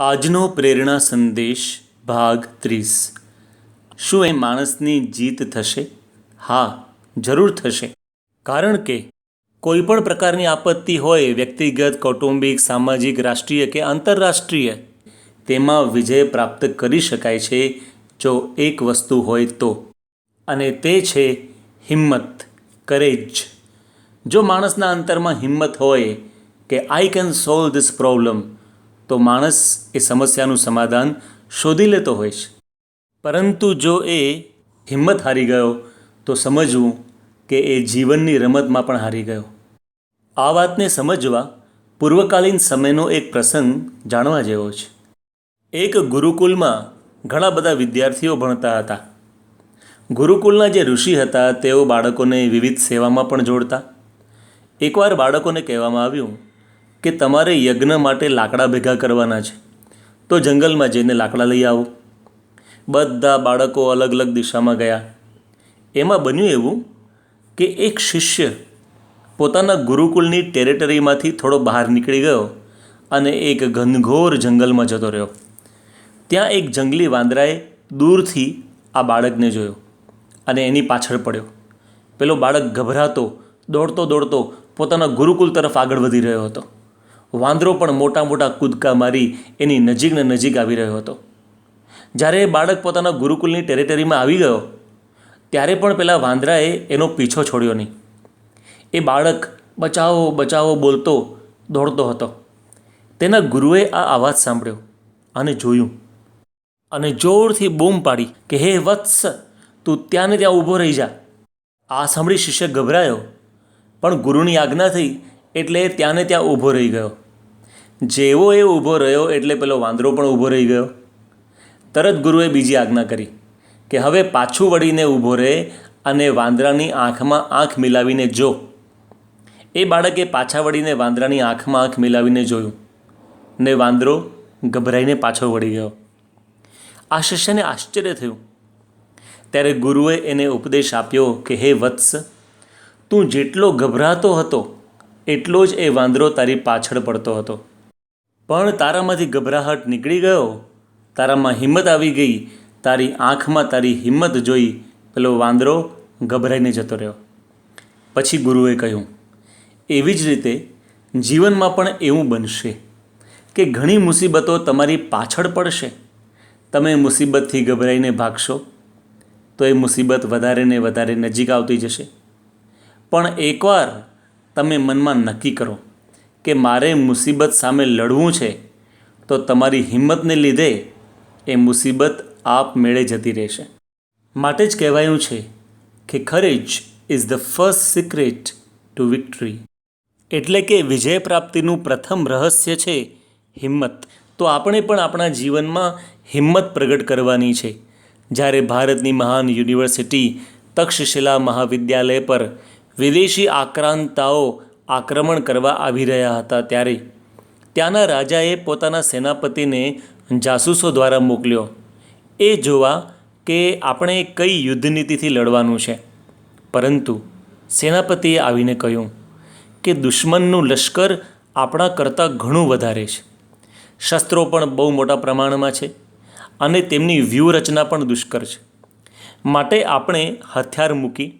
આજનો પ્રેરણા સંદેશ, ભાગ ત્રીસ. શું એ માણસની જીત થશે? હા, જરૂર થશે. કારણ કે કોઈ પણ પ્રકારની આપત્તિ હોય, વ્યક્તિગત, કૌટુંબિક, સામાજિક, રાષ્ટ્રીય કે આંતરરાષ્ટ્રીય, તેમાં વિજય પ્રાપ્ત કરી શકાય છે, જો એક વસ્તુ હોય તો. અને તે છે હિંમત કરેજ જો માણસના અંતરમાં હિંમત હોય કે I can solve this problem તો માણસ એ સમસ્યાનું સમાધાન શોધી લેતો હોય છે. પરંતુ જો એ હિંમત હારી ગયો, તો સમજવું કે એ જીવનની રમતમાં પણ હારી ગયો. આ વાતને સમજવા પૂર્વકાલીન સમયનો એક પ્રસંગ જાણવા જેવો છે. એક ગુરુકુલમાં ઘણા બધા વિદ્યાર્થીઓ ભણતા હતા. ગુરુકુલના જે ઋષિ હતા, તેઓ બાળકોને વિવિધ સેવામાં પણ જોડતા. એકવાર બાળકોને કહેવામાં આવ્યું કે તમારે યજ્ઞ માટે લાકડા ભેગા કરવાના છે. તો જંગલમાં જઈને લાકડા લઈ આવો. બધા બાળકો અલગ અલગ દિશામાં ગયા. એમાં બન્યું એવું કે એક શિષ્ય પોતાના ગુરુકુળની ટેરેટરીમાંથી થોડો બહાર નીકળી ગયો અને એક ઘનઘોર જંગલમાં જતો રહ્યો. ત્યાં એક જંગલી વાંદરાએ દૂરથી આ બાળકને જોયો અને એની પાછળ પડ્યો. પેલો બાળક ગભરાતો, દોડતો દોડતો પોતાના ગુરુકુલ તરફ આગળ વધી રહ્યો હતો. વાંદરો પણ મોટા મોટા કૂદકા મારી એની નજીકને નજીક આવી રહ્યો હતો. જ્યારે એ બાળક પોતાના ગુરુકુલની ટેરેટરીમાં આવી ગયો, ત્યારે પણ પેલા વાંદરાએ એનો પીછો છોડ્યો નહીં. એ બાળક બચાવો બચાવો બોલતો દોડતો હતો. તેના ગુરુએ આ અવાજ સાંભળ્યો અને જોયું અને જોરથી બૂમ પાડી કે, હે વત્સ, તું ત્યાં ને ત્યાં ઊભો રહી જા. આ સાંભળી શિષ્ય ગભરાયો, પણ ગુરુની આજ્ઞા થઈ એટલે ત્યાંને ત્યાં ઊભો રહી ગયો. જેવો એ ઊભો રહ્યો એટલે પેલો વાંદરો પણ ઊભો રહી ગયો. તરત ગુરુએ બીજી આજ્ઞા કરી કે હવે પાછું વળીને ઊભો રહે અને વાંદરાની આંખમાં આંખ મિલાવીને જો. એ બાળકે પાછા વળીને વાંદરાની આંખમાં આંખ મિલાવીને જોયું ને વાંદરો ગભરાઈને પાછો વળી ગયો. આ શિષ્યને આશ્ચર્ય થયું. ત્યારે ગુરુએ એને ઉપદેશ આપ્યો કે, હે વત્સ, તું જેટલો ગભરાતો હતો એટલો જ એ વાંદરો તારી પાછળ પડતો હતો. પણ તારામાંથી ગભરાહટ નીકળી ગયો? તારામાં હિંમત આવી ગઈ. તારી આંખમાં તારી હિંમત જોઈ પેલો વાંદરો ગભરાઈને જતો રહ્યો. પછી ગુરુએ કહ્યું, એવી જ રીતે જીવનમાં પણ એવું બનશે કે ઘણી મુસીબતો તમારી પાછળ પડશે. તમે મુસીબતથી ગભરાઈને ભાગશો, તો એ મુસીબત વધારે ને વધારે નજીક આવતી જશે. પણ એકવાર તમે મનમાં નક્કી કરો કે મારે મુસીબત સામે લડવું છે, તો તમારી હિંમતને લીધે એ મુસીબત આપમેળે જતી રહેશે. માટે જ કહેવાયું છે કે ખરેજ is the first secret to victory એટલે કે વિજય પ્રાપ્તિનું પ્રથમ રહસ્ય છે હિંમત. તો આપણે પણ આપણા જીવનમાં હિંમત પ્રગટ કરવાની છે. જ્યારે ભારતની મહાન યુનિવર્સિટી તક્ષશિલા મહાવિદ્યાલય પર વિદેશી આક્રાંતાઓ આક્રમણ કરવા આવી રહ્યા હતા ત્યારે ત્યાંના રાજાએ પોતાના સેનાપતિને જાસૂસો દ્વારા મોકલ્યો. એ જોવા કે આપણે કઈ યુદ્ધ નીતિથી લડવાનું છે. પરંતુ સેનાપતિએ આવીને કહ્યું કે દુશ્મનનું લશ્કર આપણા કરતાં ઘણું વધારે છે. શસ્ત્રો પણ બહુ મોટા પ્રમાણમાં છે અને તેમની વ્યૂહરચના પણ દુષ્કર છે. માટે આપણે હથિયાર મૂકી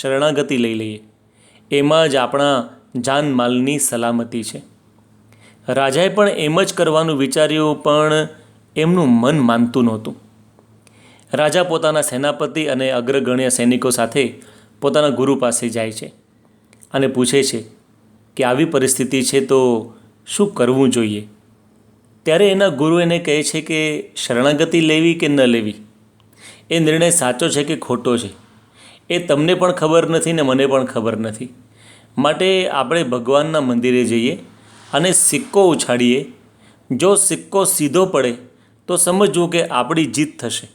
શરણાગતિ લઈ લઈએ. એમાં જ આપણા જાનમાલની સલામતી છે. રાજાએ પણ એમ જ કરવાનું વિચાર્યું, પણ એમનું મન માનતું નહોતું. રાજા પોતાના સેનાપતિ અને અગ્રગણ્ય સૈનિકો સાથે પોતાના ગુરુ પાસે જાય છે અને પૂછે છે કે આવી પરિસ્થિતિ છે તો શું કરવું જોઈએ? ત્યારે એના ગુરુ એને કહે છે કે શરણાગતિ લેવી કે ન લેવી? એ નિર્ણય સાચો છે કે ખોટો છે? એ તમને પણ ખબર નથી ને મને પણ ખબર નથી. માટે આપણે ભગવાનના મંદિરે જઈએ અને સિક્કો ઉછાળીએ. જો સિક્કો સીધો પડે, તો સમજવું કે આપણી જીત થશે.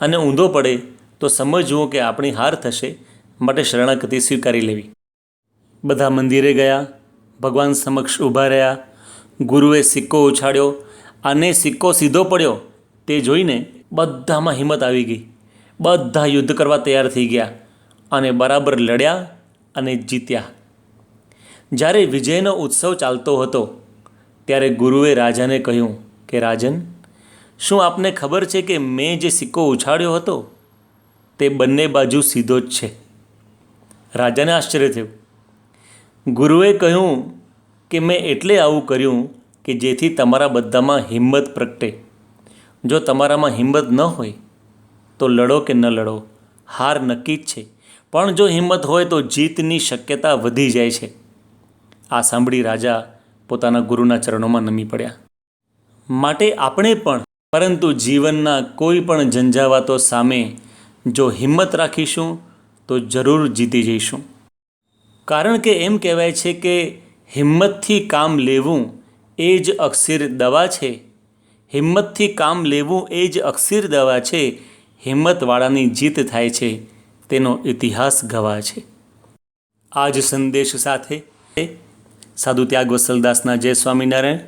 અને ઊંધો પડે, તો સમજવું કે આપણી હાર થશે. માટે શરણાગતિ સ્વીકારી લેવી. બધા મંદિરે ગયા, ભગવાન સમક્ષ ઊભા રહ્યા. ગુરુએ સિક્કો ઉછાળ્યો. અને સિક્કો સીધો પડ્યો, તે જોઈને બધામાં હિંમત આવી ગઈ. બધા યુદ્ધ કરવા તૈયાર થઈ ગયા અને બરાબર લડ્યા અને જીત્યા. જ્યારે વિજયનો ઉત્સવ ચાલતો હતો, ત્યારે ગુરુએ રાજાને કહ્યું કે, રાજન, શું આપને ખબર છે કે મેં જે સિક્કો ઉછાળ્યો હતો, તે બંને બાજુ સીધો જ છે? રાજાને આશ્ચર્ય થયું. ગુરુએ કહ્યું કે, મેં એટલે આવું કર્યું કે જેથી તમારા બધામાં હિંમત પ્રગટે. જો તમારામાં હિંમત ન હોય તો લડો કે ન લડો, હાર નક્કી જ છે. પણ જો હિંમત હોય તો જીતની શક્યતા વધી જાય છે. આ સાંભળી રાજા પોતાના ગુરુના ચરણોમાં નમી પડ્યા. માટે આપણે પણ, પરંતુ જીવનના કોઈ પણ ઝંઝાવાતો સામે જો હિંમત રાખીશું, તો જરૂર જીતી જઈશું. કારણ કે એમ કહેવાય છે કે હિંમતથી કામ લેવું એ જ અક્ષીર દવા છે. હિંમતથી કામ લેવું એ જ અક્ષીર દવા છે. હિંમતવાળાની જીત થાય છે, તેનો ઇતિહાસ ગવા છે. આ જ સંદેશ સાથે સાધુ ત્યાગ વસલદાસના જય સ્વામિનારાયણ.